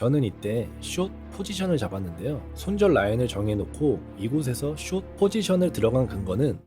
저는 이때 숏 포지션을 잡았는데요. 손절 라인을 정해놓고 이곳에서 숏 포지션을 들어간 근거는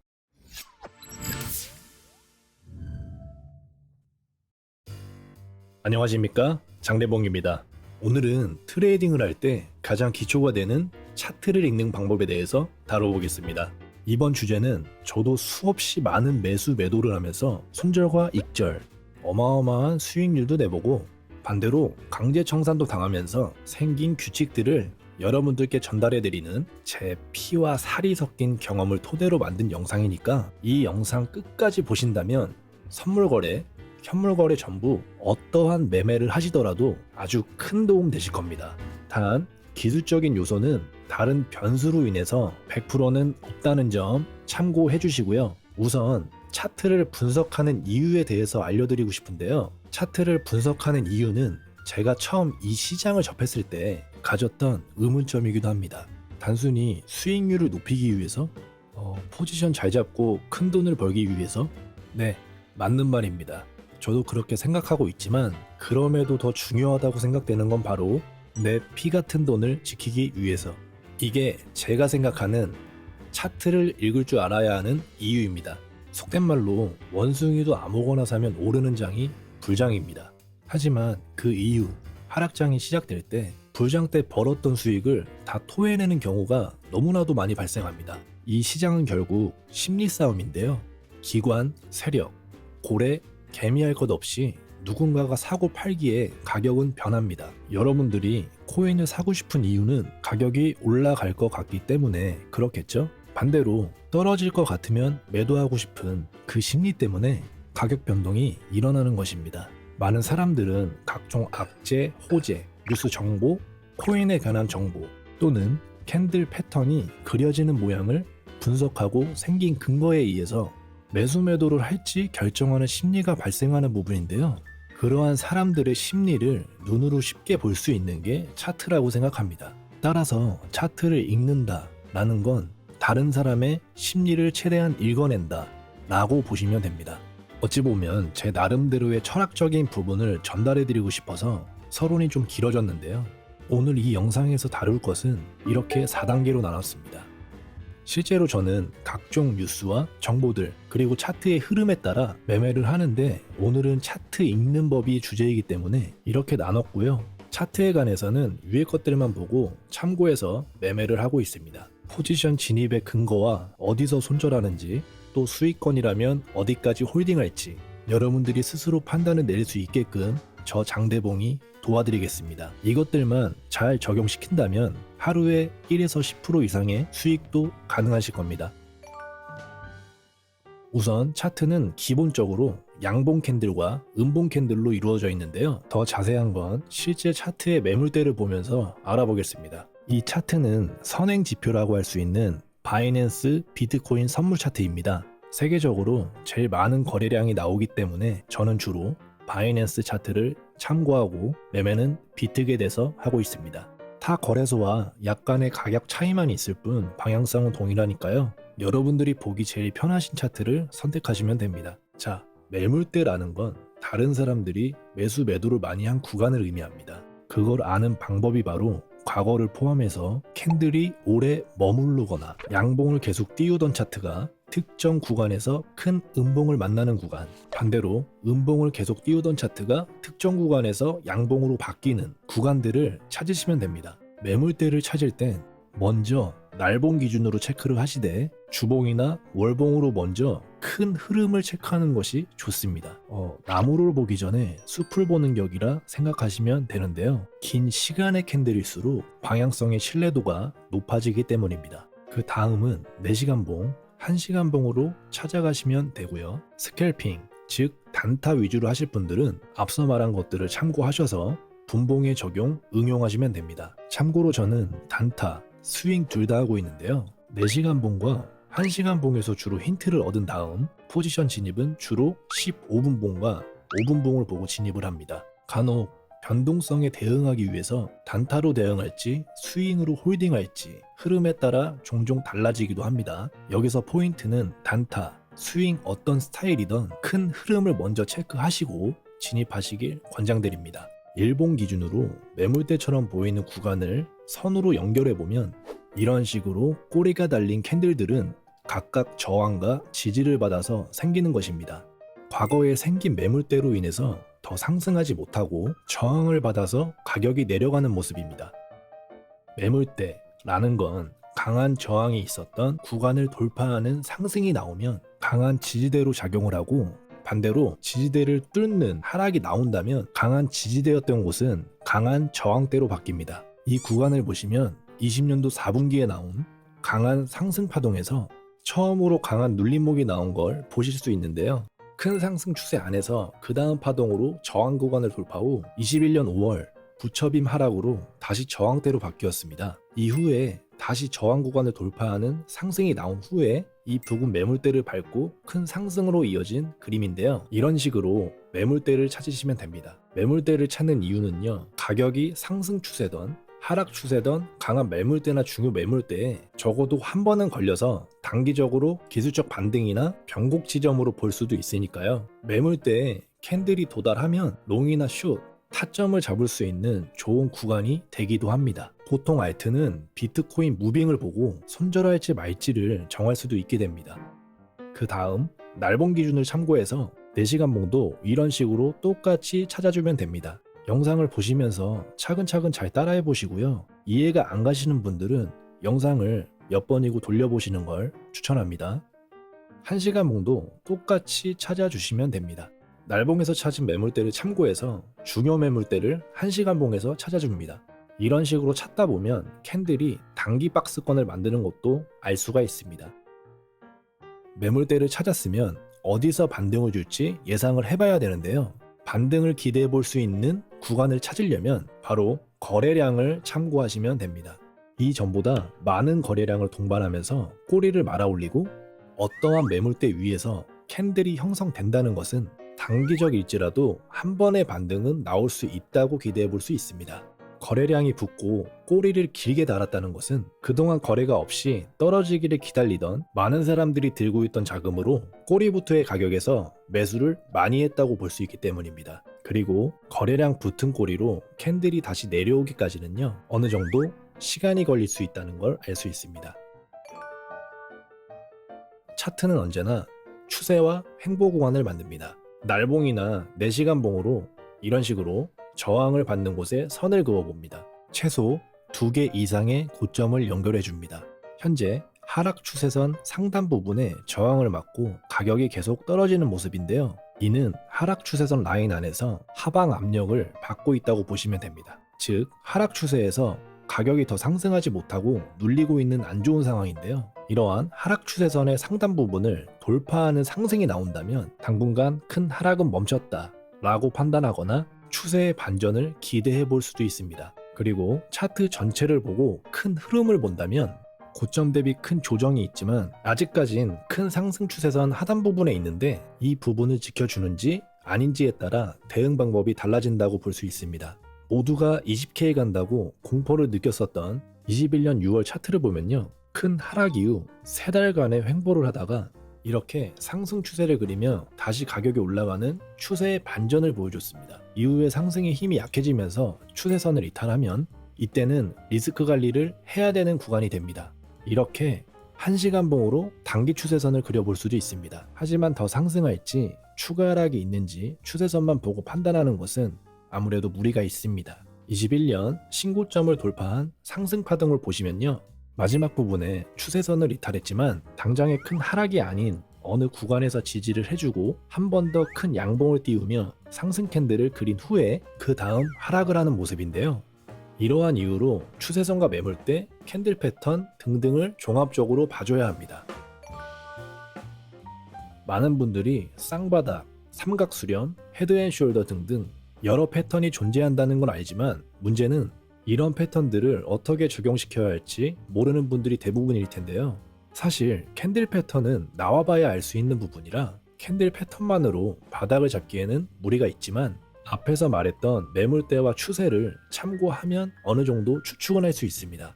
안녕하십니까 장대봉입니다. 오늘은 트레이딩을 할 때 가장 기초가 되는 차트를 읽는 방법에 대해서 다뤄보겠습니다. 이번 주제는 저도 수없이 많은 매수 매도를 하면서 손절과 익절, 어마어마한 수익률도 내보고 반대로 강제 청산도 당하면서 생긴 규칙들을 여러분들께 전달해드리는 제 피와 살이 섞인 경험을 토대로 만든 영상이니까 이 영상 끝까지 보신다면 선물 거래, 현물 거래 전부 어떠한 매매를 하시더라도 아주 큰 도움 되실 겁니다. 단 기술적인 요소는 다른 변수로 인해서 100%는 없다는 점 참고해 주시고요. 우선 차트를 분석하는 이유에 대해서 알려드리고 싶은데요. 차트를 분석하는 이유는 제가 처음 이 시장을 접했을 때 가졌던 의문점이기도 합니다. 단순히 수익률을 높이기 위해서 어, 포지션 잘 잡고 큰 돈을 벌기 위해서 네 맞는 말입니다. 저도 그렇게 생각하고 있지만 그럼에도 더 중요하다고 생각되는 건 바로 내 피 같은 돈을 지키기 위해서 이게 제가 생각하는 차트를 읽을 줄 알아야 하는 이유입니다. 속된 말로 원숭이도 아무거나 사면 오르는 장이 불장입니다. 하지만 그 이유 하락장이 시작될 때 불장 때 벌었던 수익을 다 토해내는 경우가 너무나도 많이 발생합니다. 이 시장은 결국 심리 싸움인데요. 기관, 세력, 고래, 개미할 것 없이 누군가가 사고 팔기에 가격은 변합니다. 여러분들이 코인을 사고 싶은 이유는 가격이 올라갈 것 같기 때문에 그렇겠죠? 반대로 떨어질 것 같으면 매도하고 싶은 그 심리 때문에 가격 변동이 일어나는 것입니다. 많은 사람들은 각종 악재, 호재, 뉴스 정보, 코인에 관한 정보 또는 캔들 패턴이 그려지는 모양을 분석하고 생긴 근거에 의해서 매수 매도를 할지 결정하는 심리가 발생하는 부분인데요. 그러한 사람들의 심리를 눈으로 쉽게 볼 수 있는 게 차트라고 생각합니다. 따라서 차트를 읽는다 라는 건 다른 사람의 심리를 최대한 읽어낸다 라고 보시면 됩니다. 어찌 보면 제 나름대로의 철학적인 부분을 전달해 드리고 싶어서 서론이 좀 길어졌는데요. 오늘 이 영상에서 다룰 것은 이렇게 4단계로 나눴습니다. 실제로 저는 각종 뉴스와 정보들 그리고 차트의 흐름에 따라 매매를 하는데 오늘은 차트 읽는 법이 주제이기 때문에 이렇게 나눴고요. 차트에 관해서는 위의 것들만 보고 참고해서 매매를 하고 있습니다. 포지션 진입의 근거와 어디서 손절하는지 또 수익권이라면 어디까지 홀딩할지 여러분들이 스스로 판단을 내릴 수 있게끔 저 장대봉이 도와드리겠습니다. 이것들만 잘 적용시킨다면 하루에 1에서 10% 이상의 수익도 가능하실 겁니다. 우선 차트는 기본적으로 양봉 캔들과 음봉 캔들로 이루어져 있는데요. 더 자세한 건 실제 차트의 매물대를 보면서 알아보겠습니다. 이 차트는 선행 지표라고 할 수 있는 바이낸스 비트코인 선물 차트입니다. 세계적으로 제일 많은 거래량이 나오기 때문에 저는 주로 바이낸스 차트를 참고하고 매매는 비트겟에서 하고 있습니다. 타 거래소와 약간의 가격 차이만 있을 뿐 방향성은 동일하니까요. 여러분들이 보기 제일 편하신 차트를 선택하시면 됩니다. 자, 매물대라는 건 다른 사람들이 매수 매도를 많이 한 구간을 의미합니다. 그걸 아는 방법이 바로 과거를 포함해서 캔들이 오래 머무르거나 양봉을 계속 띄우던 차트가 특정 구간에서 큰 음봉을 만나는 구간, 반대로 음봉을 계속 띄우던 차트가 특정 구간에서 양봉으로 바뀌는 구간들을 찾으시면 됩니다. 매물대를 찾을 땐 먼저 날봉 기준으로 체크를 하시되 주봉이나 월봉으로 먼저 큰 흐름을 체크하는 것이 좋습니다. 어, 나무를 보기 전에 숲을 보는 격이라 생각하시면 되는데요. 긴 시간의 캔들일수록 방향성의 신뢰도가 높아지기 때문입니다. 그 다음은 4시간 봉, 1시간 봉으로 찾아가시면 되고요. 스캘핑, 즉 단타 위주로 하실 분들은 앞서 말한 것들을 참고하셔서 분봉에 적용, 응용하시면 됩니다. 참고로 저는 단타, 스윙 둘 다 하고 있는데요. 4시간 봉과 1시간 봉에서 주로 힌트를 얻은 다음 포지션 진입은 주로 15분 봉과 5분 봉을 보고 진입을 합니다. 간혹 변동성에 대응하기 위해서 단타로 대응할지 스윙으로 홀딩할지 흐름에 따라 종종 달라지기도 합니다. 여기서 포인트는 단타, 스윙 어떤 스타일이든 큰 흐름을 먼저 체크하시고 진입하시길 권장드립니다. 일본 기준으로 매물대처럼 보이는 구간을 선으로 연결해 보면 이런 식으로 꼬리가 달린 캔들들은 각각 저항과 지지를 받아서 생기는 것입니다. 과거에 생긴 매물대로 인해서 더 상승하지 못하고 저항을 받아서 가격이 내려가는 모습입니다. 매물대라는 건 강한 저항이 있었던 구간을 돌파하는 상승이 나오면 강한 지지대로 작용을 하고 반대로 지지대를 뚫는 하락이 나온다면 강한 지지대였던 곳은 강한 저항대로 바뀝니다. 이 구간을 보시면 20년도 4분기에 나온 강한 상승 파동에서 처음으로 강한 눌림목이 나온 걸 보실 수 있는데요. 큰 상승 추세 안에서 그 다음 파동으로 저항 구간을 돌파 후 21년 5월 부처빔 하락으로 다시 저항대로 바뀌었습니다. 이후에 다시 저항 구간을 돌파하는 상승이 나온 후에 이 부근 매물대를 밟고 큰 상승으로 이어진 그림인데요. 이런 식으로 매물대를 찾으시면 됩니다. 매물대를 찾는 이유는요. 가격이 상승 추세던 하락 추세던 강한 매물대나 중요 매물대에 적어도 한 번은 걸려서 단기적으로 기술적 반등이나 변곡 지점으로 볼 수도 있으니까요. 매물대에 캔들이 도달하면 롱이나 숏, 타점을 잡을 수 있는 좋은 구간이 되기도 합니다. 보통 알트는 비트코인 무빙을 보고 손절할지 말지를 정할 수도 있게 됩니다. 그 다음 날봉 기준을 참고해서 4시간 봉도 이런 식으로 똑같이 찾아주면 됩니다. 영상을 보시면서 차근차근 잘 따라해 보시고요. 이해가 안 가시는 분들은 영상을 몇 번이고 돌려보시는 걸 추천합니다. 1시간 봉도 똑같이 찾아주시면 됩니다. 날봉에서 찾은 매물대를 참고해서 중요 매물대를 1시간 봉에서 찾아줍니다. 이런 식으로 찾다 보면 캔들이 단기 박스권을 만드는 것도 알 수가 있습니다. 매물대를 찾았으면 어디서 반등을 줄지 예상을 해봐야 되는데요. 반등을 기대해 볼 수 있는 구간을 찾으려면 바로 거래량을 참고하시면 됩니다. 이 전보다 많은 거래량을 동반하면서 꼬리를 말아 올리고 어떠한 매물대 위에서 캔들이 형성된다는 것은 단기적일지라도 한 번의 반등은 나올 수 있다고 기대해 볼 수 있습니다. 거래량이 붙고 꼬리를 길게 달았다는 것은 그동안 거래가 없이 떨어지기를 기다리던 많은 사람들이 들고 있던 자금으로 꼬리부터의 가격에서 매수를 많이 했다고 볼 수 있기 때문입니다. 그리고 거래량 붙은 꼬리로 캔들이 다시 내려오기까지는요 어느 정도 시간이 걸릴 수 있다는 걸 알 수 있습니다. 차트는 언제나 추세와 횡보 구간을 만듭니다. 날봉이나 4시간 봉으로 이런 식으로 저항을 받는 곳에 선을 그어봅니다. 최소 2개 이상의 고점을 연결해 줍니다. 현재 하락 추세선 상단 부분에 저항을 맞고 가격이 계속 떨어지는 모습인데요. 이는 하락 추세선 라인 안에서 하방 압력을 받고 있다고 보시면 됩니다. 즉, 하락 추세에서 가격이 더 상승하지 못하고 눌리고 있는 안 좋은 상황인데요. 이러한 하락 추세선의 상단 부분을 돌파하는 상승이 나온다면 당분간 큰 하락은 멈췄다 라고 판단하거나 추세의 반전을 기대해 볼 수도 있습니다. 그리고 차트 전체를 보고 큰 흐름을 본다면 고점 대비 큰 조정이 있지만 아직까진 큰 상승 추세선 하단 부분에 있는데 이 부분을 지켜주는지 아닌지에 따라 대응 방법이 달라진다고 볼 수 있습니다. 모두가 20K 간다고 공포를 느꼈었던 21년 6월 차트를 보면요. 큰 하락 이후 3달간의 횡보를 하다가 이렇게 상승 추세를 그리며 다시 가격이 올라가는 추세의 반전을 보여줬습니다. 이후에 상승의 힘이 약해지면서 추세선을 이탈하면 이때는 리스크 관리를 해야 되는 구간이 됩니다. 이렇게 1시간 봉으로 단기 추세선을 그려볼 수도 있습니다. 하지만 더 상승할지 추가 하락이 있는지 추세선만 보고 판단하는 것은 아무래도 무리가 있습니다. 21년 신고점을 돌파한 상승 파동을 보시면요. 마지막 부분에 추세선을 이탈했지만 당장의 큰 하락이 아닌 어느 구간에서 지지를 해주고 한 번 더 큰 양봉을 띄우며 상승 캔들을 그린 후에 그 다음 하락을 하는 모습인데요. 이러한 이유로 추세선과 매물대, 캔들 패턴 등등을 종합적으로 봐줘야 합니다. 많은 분들이 쌍바닥, 삼각수렴, 헤드앤숄더 등등 여러 패턴이 존재한다는 건 알지만 문제는 이런 패턴들을 어떻게 적용시켜야 할지 모르는 분들이 대부분일 텐데요. 사실 캔들 패턴은 나와봐야 알 수 있는 부분이라 캔들 패턴만으로 바닥을 잡기에는 무리가 있지만 앞에서 말했던 매물대와 추세를 참고하면 어느 정도 추측은 할 수 있습니다.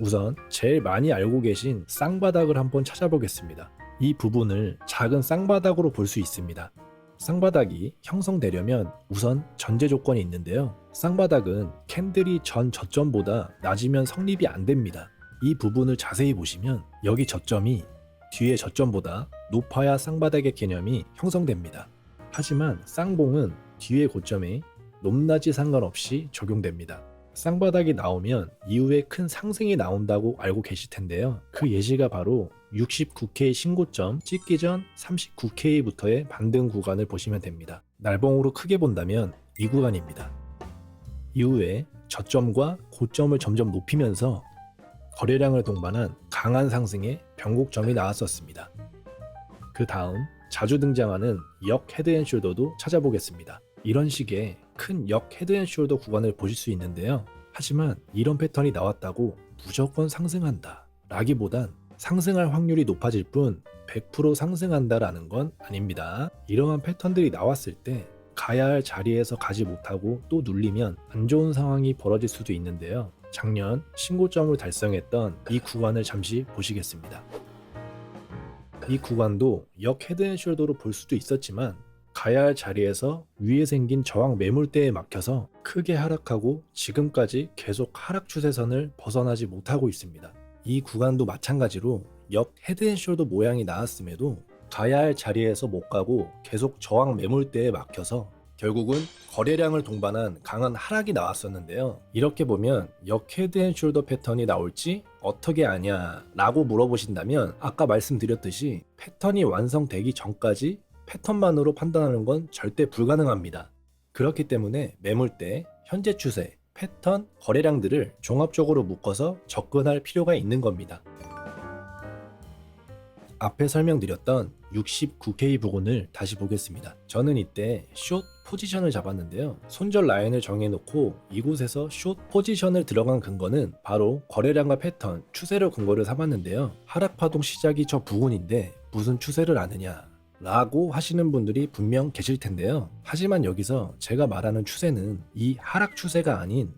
우선 제일 많이 알고 계신 쌍바닥을 한번 찾아보겠습니다. 이 부분을 작은 쌍바닥으로 볼 수 있습니다. 쌍바닥이 형성되려면 우선 전제 조건이 있는데요. 쌍바닥은 캔들이 전 저점보다 낮으면 성립이 안 됩니다. 이 부분을 자세히 보시면 여기 저점이 뒤에 저점보다 높아야 쌍바닥의 개념이 형성됩니다. 하지만 쌍봉은 뒤의 고점에 높낮이 상관없이 적용됩니다. 쌍바닥이 나오면 이후에 큰 상승이 나온다고 알고 계실 텐데요. 그 예시가 바로 69K 신고점 찍기 전 39K부터의 반등 구간을 보시면 됩니다. 날봉으로 크게 본다면 이 구간입니다. 이후에 저점과 고점을 점점 높이면서 거래량을 동반한 강한 상승의 변곡점이 나왔었습니다. 그 다음 자주 등장하는 역 헤드앤숄더도 찾아보겠습니다. 이런 식의 큰 역 헤드앤숄더 구간을 보실 수 있는데요. 하지만 이런 패턴이 나왔다고 무조건 상승한다 라기보단 상승할 확률이 높아질 뿐 100% 상승한다라는 건 아닙니다. 이러한 패턴들이 나왔을 때 가야 할 자리에서 가지 못하고 또 눌리면 안 좋은 상황이 벌어질 수도 있는데요. 작년 신고점을 달성했던 이 구간을 잠시 보시겠습니다. 이 구간도 역 헤드앤숄더로 볼 수도 있었지만 가야 할 자리에서 위에 생긴 저항 매물대에 막혀서 크게 하락하고 지금까지 계속 하락 추세선을 벗어나지 못하고 있습니다. 이 구간도 마찬가지로 역 헤드앤숄더 모양이 나왔음에도 가야 할 자리에서 못 가고 계속 저항 매물대에 막혀서 결국은 거래량을 동반한 강한 하락이 나왔었는데요. 이렇게 보면 역 헤드앤숄더 패턴이 나올지 어떻게 아냐 라고 물어보신다면 아까 말씀드렸듯이 패턴이 완성되기 전까지 패턴만으로 판단하는 건 절대 불가능합니다. 그렇기 때문에 매물대, 현재 추세, 패턴, 거래량들을 종합적으로 묶어서 접근할 필요가 있는 겁니다. 앞에 설명드렸던 69K 부근을 다시 보겠습니다. 저는 이때 숏 포지션을 잡았는데요. 손절 라인을 정해놓고 이곳에서 숏 포지션을 들어간 근거는 바로 거래량과 패턴, 추세를 근거를 삼았는데요. 하락 파동 시작이 저 부근인데 무슨 추세를 아느냐? 라고 하시는 분들이 분명 계실 텐데요. 하지만 여기서 제가 말하는 추세는 이 하락 추세가 아닌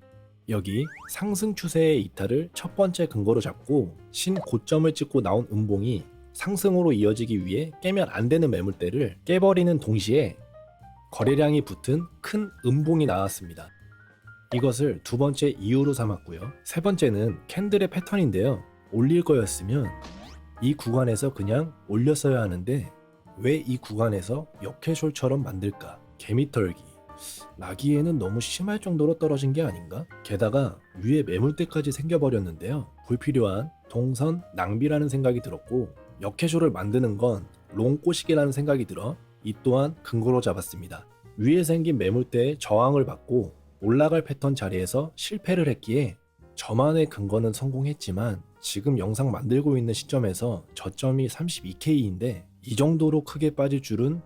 여기 상승 추세의 이탈을 첫 번째 근거로 잡고 신 고점을 찍고 나온 음봉이 상승으로 이어지기 위해 깨면 안 되는 매물대를 깨버리는 동시에 거래량이 붙은 큰 음봉이 나왔습니다. 이것을 두 번째 이유로 삼았고요. 세 번째는 캔들의 패턴인데요. 올릴 거였으면 이 구간에서 그냥 올렸어야 하는데 왜 이 구간에서 역해숄처럼 만들까? 개미털기. 나기에는 너무 심할 정도로 떨어진 게 아닌가? 게다가 위에 매물대까지 생겨버렸는데요. 불필요한 동선 낭비라는 생각이 들었고 역해쇼를 만드는 건 롱꼬시기라는 생각이 들어 이 또한 근거로 잡았습니다. 위에 생긴 매물대에 저항을 받고 올라갈 패턴 자리에서 실패를 했기에 저만의 근거는 성공했지만 지금 영상 만들고 있는 시점에서 저점이 32K인데 이 정도로 크게 빠질 줄은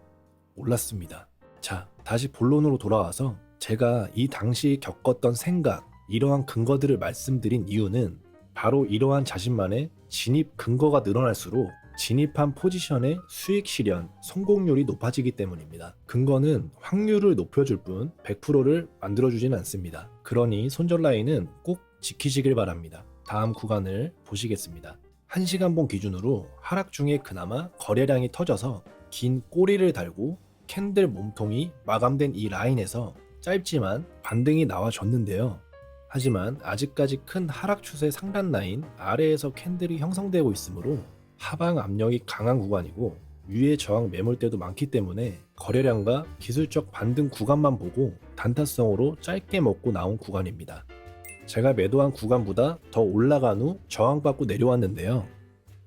몰랐습니다. 자, 다시 본론으로 돌아와서 제가 이 당시 겪었던 생각, 이러한 근거들을 말씀드린 이유는 바로 이러한 자신만의 진입 근거가 늘어날수록 진입한 포지션의 수익 실현, 성공률이 높아지기 때문입니다. 근거는 확률을 높여줄 뿐 100%를 만들어주진 않습니다. 그러니 손절 라인은 꼭 지키시길 바랍니다. 다음 구간을 보시겠습니다. 1시간봉 기준으로 하락 중에 그나마 거래량이 터져서 긴 꼬리를 달고 캔들 몸통이 마감된 이 라인에서 짧지만 반등이 나와줬는데요. 하지만 아직까지 큰 하락 추세 상단 라인 아래에서 캔들이 형성되고 있으므로 하방 압력이 강한 구간이고 위에 저항 매물대도 많기 때문에 거래량과 기술적 반등 구간만 보고 단타성으로 짧게 먹고 나온 구간입니다. 제가 매도한 구간보다 더 올라간 후 저항받고 내려왔는데요.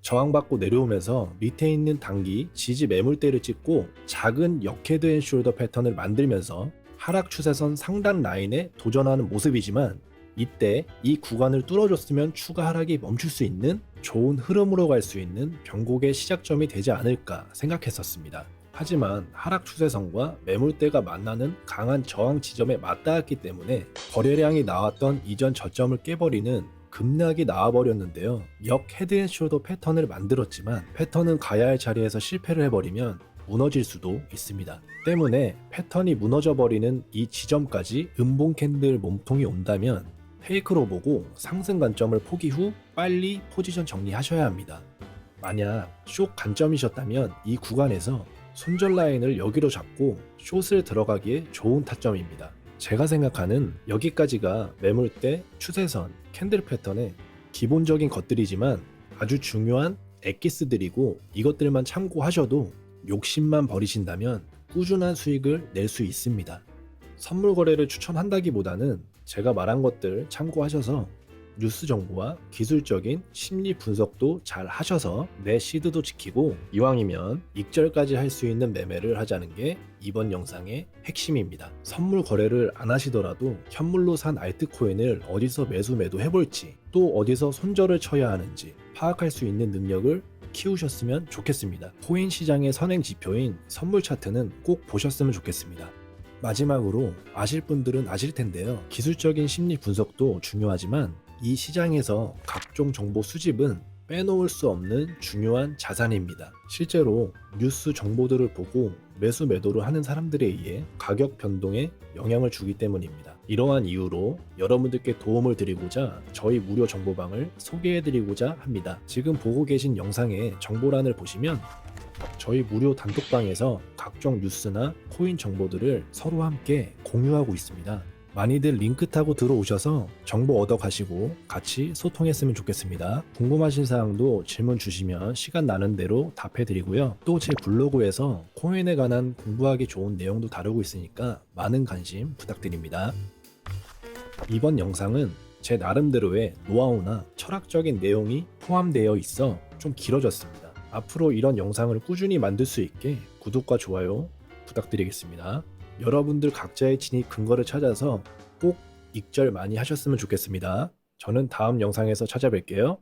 저항받고 내려오면서 밑에 있는 단기 지지 매물대를 찍고 작은 역헤드 앤 숄더 패턴을 만들면서 하락 추세선 상단 라인에 도전하는 모습이지만 이때 이 구간을 뚫어줬으면 추가 하락이 멈출 수 있는 좋은 흐름으로 갈 수 있는 변곡의 시작점이 되지 않을까 생각했었습니다. 하지만 하락 추세선과 매물대가 만나는 강한 저항 지점에 맞닿았기 때문에 거래량이 나왔던 이전 저점을 깨버리는 급락이 나와버렸는데요. 역 헤드앤숄더 패턴을 만들었지만 패턴은 가야 할 자리에서 실패를 해버리면 무너질 수도 있습니다. 때문에 패턴이 무너져 버리는 이 지점까지 음봉 캔들 몸통이 온다면 페이크로 보고 상승 관점을 포기 후 빨리 포지션 정리하셔야 합니다. 만약 쇼 관점이셨다면 이 구간에서 손절 라인을 여기로 잡고 숏을 들어가기에 좋은 타점입니다. 제가 생각하는 여기까지가 매물대 추세선 캔들 패턴의 기본적인 것들이지만 아주 중요한 엑기스들이고 이것들만 참고하셔도 욕심만 버리신다면 꾸준한 수익을 낼 수 있습니다. 선물 거래를 추천한다기보다는 제가 말한 것들 참고하셔서 뉴스 정보와 기술적인 심리 분석도 잘 하셔서 내 시드도 지키고 이왕이면 익절까지 할 수 있는 매매를 하자는 게 이번 영상의 핵심입니다. 선물 거래를 안 하시더라도 현물로 산 알트코인을 어디서 매수 매도 해볼지 또 어디서 손절을 쳐야 하는지 파악할 수 있는 능력을 키우셨으면 좋겠습니다. 코인 시장의 선행 지표인 선물 차트는 꼭 보셨으면 좋겠습니다. 마지막으로 아실 분들은 아실 텐데요. 기술적인 심리 분석도 중요하지만 이 시장에서 각종 정보 수집은 빼놓을 수 없는 중요한 자산입니다. 실제로 뉴스 정보들을 보고 매수 매도를 하는 사람들에 의해 가격 변동에 영향을 주기 때문입니다. 이러한 이유로 여러분들께 도움을 드리고자 저희 무료 정보방을 소개해 드리고자 합니다. 지금 보고 계신 영상의 정보란을 보시면 저희 무료 단톡방에서 각종 뉴스나 코인 정보들을 서로 함께 공유하고 있습니다. 많이들 링크 타고 들어오셔서 정보 얻어 가시고 같이 소통했으면 좋겠습니다. 궁금하신 사항도 질문 주시면 시간 나는 대로 답해 드리고요. 또 제 블로그에서 코인에 관한 공부하기 좋은 내용도 다루고 있으니까 많은 관심 부탁드립니다. 이번 영상은 제 나름대로의 노하우나 철학적인 내용이 포함되어 있어 좀 길어졌습니다. 앞으로 이런 영상을 꾸준히 만들 수 있게 구독과 좋아요 부탁드리겠습니다. 여러분들 각자의 진입 근거를 찾아서 꼭 익절 많이 하셨으면 좋겠습니다. 저는 다음 영상에서 찾아뵐게요.